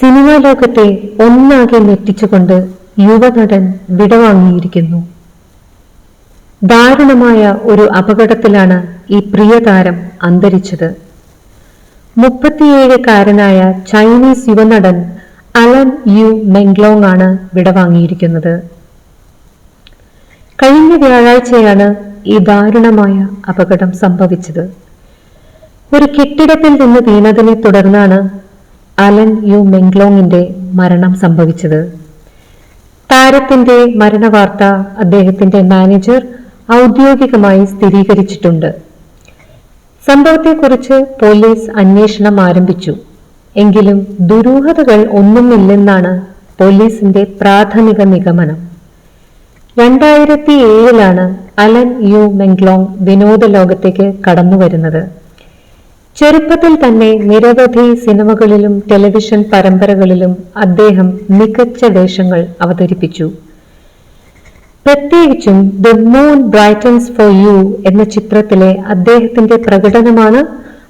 Cinema ലോകത്തെ ഒന്നാകെ ഞെട്ടിച്ചുകൊണ്ട് യുവനടൻ വിടവാങ്ങിയിരിക്കുന്നു. ദാരുണമായ ഒരു അപകടത്തിലാണ് ഈ പ്രിയതാരം അന്തരിച്ചത്. മുപ്പത്തിയേഴുകാരനായ ചൈനീസ് യുവനടൻ അലൻ യു മെങ്ലോങ് ആണ് വിടവാങ്ങിയിരിക്കുന്നത്. കഴിഞ്ഞ വ്യാഴാഴ്ചയാണ് ഈ ദാരുണമായ അപകടം സംഭവിച്ചത്. ഒരു കെട്ടിടത്തിൽ നിന്ന് വീണതിനെ തുടർന്നാണ് അലൻ യു മെങ്ലോങ്ങിന്റെ മരണം സംഭവിച്ചത്. താരത്തിന്റെ മരണവാർത്ത അദ്ദേഹത്തിന്റെ മാനേജർ ഔദ്യോഗികമായി സ്ഥിരീകരിച്ചിട്ടുണ്ട്. സംഭവത്തെക്കുറിച്ച് പോലീസ് അന്വേഷണം ആരംഭിച്ചു. എങ്കിലും ദുരൂഹതകൾ ഒന്നുമില്ലെന്നാണ് പോലീസിന്റെ പ്രാഥമിക നിഗമനം. രണ്ടായിരത്തി ഏഴിലാണ് അലൻ യു മെങ്ലോങ് വിനോദ ലോകത്തേക്ക് കടന്നുവരുന്നത്. ചെറുപ്പത്തിൽ തന്നെ നിരവധി സിനിമകളിലും ടെലിവിഷൻ പരമ്പരകളിലും അദ്ദേഹം മികച്ച വേഷങ്ങൾ അവതരിപ്പിച്ചു. പ്രത്യേകിച്ചും the moon brightens for you എന്ന ചിത്രത്തിലെ അദ്ദേഹത്തിന്റെ പ്രകടനമാണ്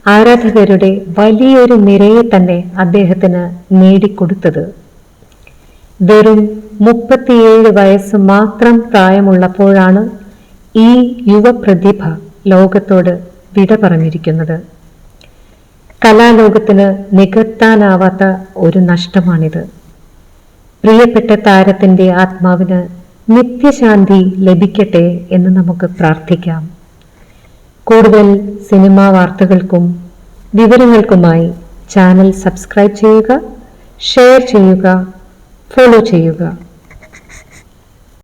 ആരാധകരുടെ വലിയൊരു നിരയെ തന്നെ അദ്ദേഹത്തിന് നേടിക്കൊടുത്തത്. വെറും മുപ്പത്തിയേഴ് വയസ്സ് മാത്രം പ്രായമുള്ളപ്പോഴാണ് ഈ യുവപ്രതിഭ ലോകത്തോട് വിട പറഞ്ഞിരിക്കുന്നത് കലാലോകത്തിന് നികത്താനാവാത്ത ഒരു നഷ്ടമാണിത്. പ്രിയപ്പെട്ട താരത്തിന്റെ ആത്മാവിന് നിത്യശാന്തി ലഭിക്കട്ടെ എന്ന് നമുക്ക് പ്രാർത്ഥിക്കാം. കൂടുതൽ സിനിമാ വാർത്തകൾക്കും വിവരങ്ങൾക്കുമായി ചാനൽ സബ്സ്ക്രൈബ് ചെയ്യുക ഷെയർ ചെയ്യുക ഫോളോ ചെയ്യുക.